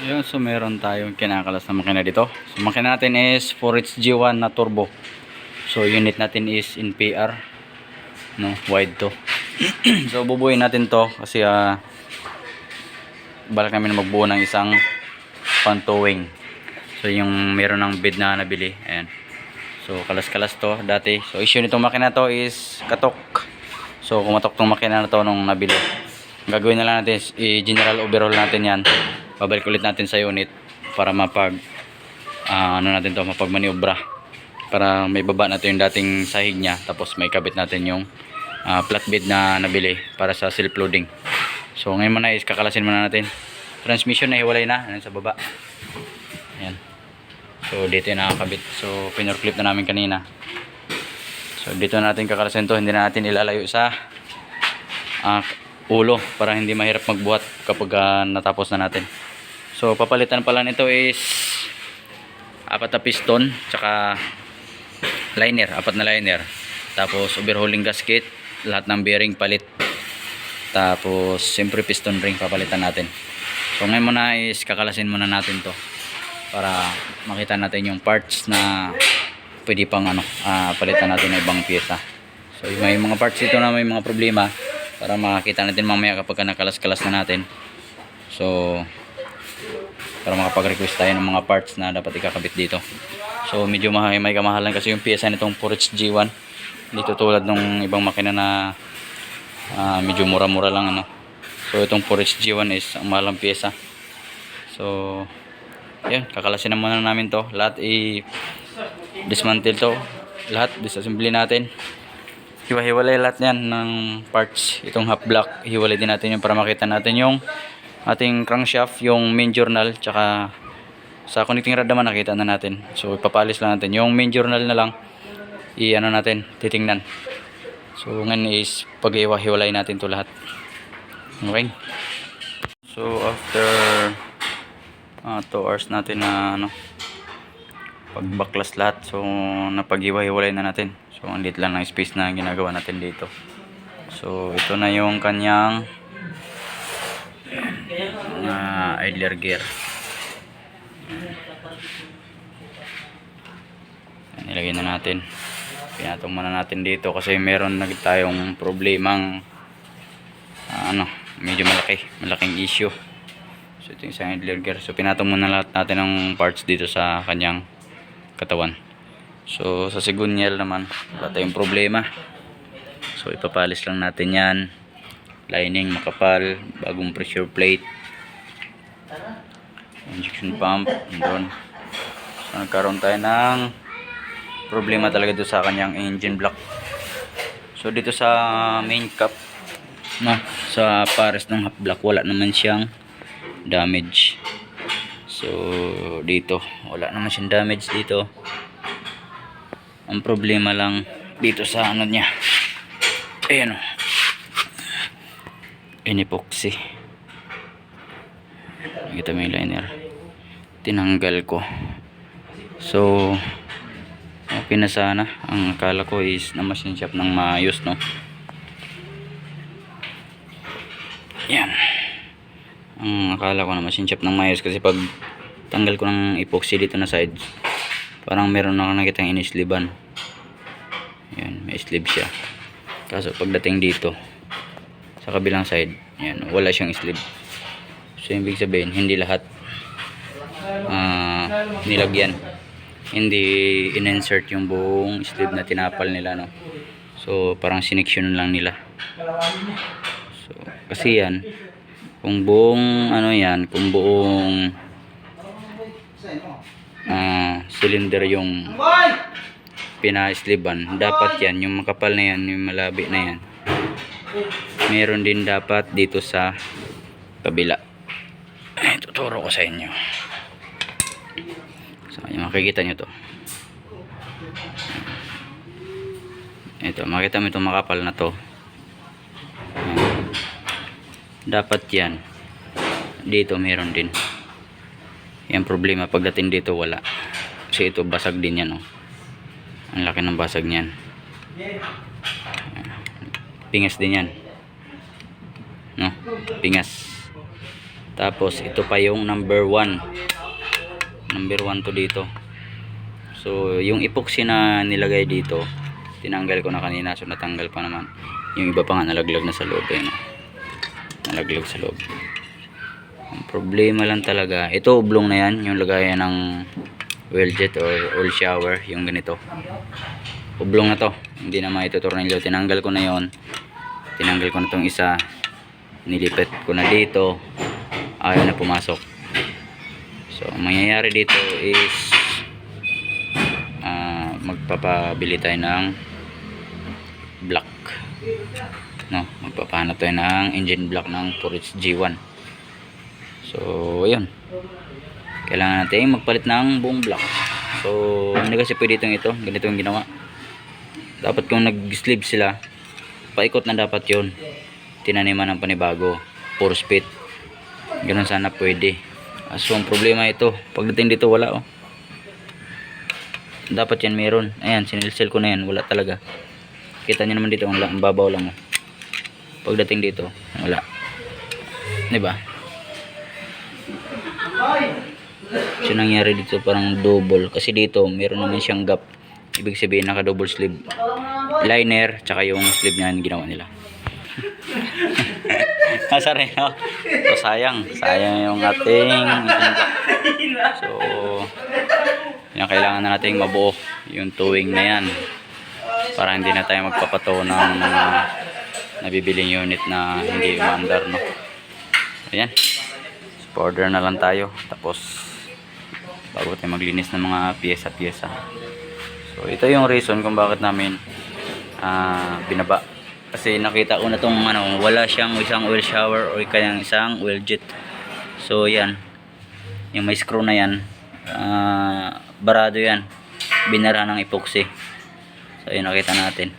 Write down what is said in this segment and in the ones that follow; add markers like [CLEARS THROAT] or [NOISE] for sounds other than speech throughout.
Yun, so meron tayong kinakalas na makina dito. So makina natin is 4HG1 na turbo. So unit natin is in PR. No, wide to. [CLEARS THROAT] so bubuin natin to kasi ah balak namin na magbuo ng isang pantowing. So yung meron ng bid na nabili. Ayan. So kalas-kalas to dati. So issue nitong makina to is katok. So kumatok tong makina na to nung nabili. Gagawin na lang natin i-general overhaul natin yan. Babalik ulit natin sa unit para mapag ah, ano natin to mapagmaniobra para may baba natin yung dating sahig niya tapos may kabit natin yung ah, flat bed na nabili para sa self loading. So ngayon muna is kakalasin muna natin. Transmission na hiwalay na sa baba. Ayan. So dito yung nakakabit. So pinor clip na namin kanina. So dito natin kakalasin to, hindi na natin ilalayo sa ah, ulo para hindi mahirap magbuhat kapag ah, natapos na natin. So papalitan pala nito is apat na piston tsaka liner, apat na liner. Tapos overhauling gasket, lahat ng bearing palit. Tapos siyempre piston ring papalitan natin. So ngayon muna is kakalasin muna natin to para makita natin yung parts na pwede pang ano, ah, palitan natin ng ibang pyesa. So may mga parts dito na may mga problema para makita natin mamaya kapag nakalas-kalas na natin. So para makapag-request tayo ng mga parts na dapat ikakabit dito. So medyo may, kamahalan kasi yung pyesa nitong 4 G1. Dito tulad ng ibang makina na ah, medyo mura-mura lang ano. So itong 4 G1 is ang mahalang pyesa. So yun, kakalasin na muna namin to. Lahat i dismantle to. Lahat disassembly natin. Hiwa-hiwalay lahat yan ng parts. Itong half block, hiwalay din natin yun para makita natin yung ating crankshaft, yung main journal, tsaka sa connecting rod naman nakita na natin. So ipapalis lang natin. Yung main journal na lang, i-ano natin, titingnan. So ngayon is pag-iwa-hiwalay natin to lahat. Okay? So after 2 hours natin na ano, pagbaklas lahat. So napag-iwa-hiwalay na natin. So ang liit lang ng space na ginagawa natin dito. So ito na yung kanyang mga idler gear. Yan, ilagay na natin. Pinatong muna natin dito kasi meron na tayong problemang ah, ano, medyo malaki, malaking issue. So ito yung idler gear. So pinatong muna lahat natin ng parts dito sa kanyang katawan. So sa sigunyal naman, wala tayong problema. So ipapalis lang natin yan. Lining makapal, bagong pressure plate. Injection pump, doon. So nagkaroon tayo ng problema talaga dito sa kanyang engine block. So dito sa main cap no, sa pares ng half block wala naman siyang damage. So dito wala naman siyang damage dito. Ang problema lang dito sa ano niya. Ayan o. Inipoxy. Nakita mo yung liner. Tinanggal ko. So, okay na sana. Ang akala ko is na machine shop ng maayos, no? Yan. Ang akala ko na machine shop ng maayos kasi pag tanggal ko ng epoxy dito na side, parang meron ako nakitang inisliban. Yan, may slib siya. Kaso pagdating dito, sa kabilang side, yan, wala siyang slib. So, ibig sabihin, hindi lahat ah, nilagyan. Hindi in-insert yung buong slib na tinapal nila, no? So, parang sineksyon lang nila. So, kasi yan, kung buong, ano yan, kung buong ah, cylinder yung pina-sliban, dapat yan, yung makapal na yan, yung malabi na yan, meron din dapat dito sa kabila. Ay, tuturo ko sa inyo. So, yung makikita nyo to. Ito, makita mo itong makapal na to. Dapat yan. Dito meron din. Yan problema. Pagdating dito wala. Kasi ito basag din yan. Oh. Ang laki ng basag niyan. Pingas din yan. No? Pingas. Tapos ito pa yung number 1. Number 1 to dito. So yung epoxy na nilagay dito, tinanggal ko na kanina so natanggal pa naman. Yung iba pa nga nalaglag na sa loob eh, no? Nalaglag sa loob. Problema lang talaga, ito oblong na yan, yung lagayan ng oil jet or oil shower, yung ganito. Oblong na to, hindi na maitutornilyo. Tinanggal ko na yon tinanggal ko na tong isa nilipat ko na dito ayaw na pumasok so ang mangyayari dito is ah, magpapabili tayo ng block no? Magpapahanap tayo ng engine block ng 4 G1 so ayun kailangan natin magpalit ng buong block. So hindi kasi pwede itong ito? Ganito yung ginawa. Dapat kung nag-sleeve sila paikot na dapat yon tinaniman ng panibago. 4 speed. Ganun sana pwede. So ang problema ito pagdating dito wala oh. Dapat yan meron. Ayan sinilsel ko na yan. Wala talaga. Kita nyo naman dito ang babaw lang oh pagdating dito wala. Di ba so nangyari dito parang double. Kasi dito meron naman siyang gap. Ibig sabihin naka double sleeve. Liner tsaka yung sleeve niya ginawa nila. Nasa rin, no? So, sayang. Sayang yung ating So, yan, kailangan na nating mabuo yung towing na yan. Para hindi na tayo magpapato ng mga nabibiling unit na hindi umandar, no? Ayan. So, order na lang tayo. Tapos, bago tayo maglinis ng mga pyesa-pyesa. So, ito yung reason kung bakit namin ah, binaba kasi nakita ko na tong ano, wala siyang isang oil shower o kayang isang oil jet. So yan. Yung may screw na yan. ah, barado yan. Binara ng epoxy. So yun nakita natin.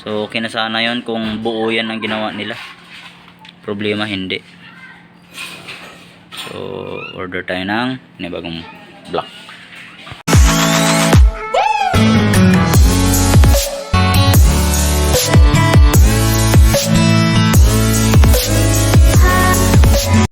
So kinasana yon kung buo yan ang ginawa nila. Problema hindi. So order tayo ng bagong block.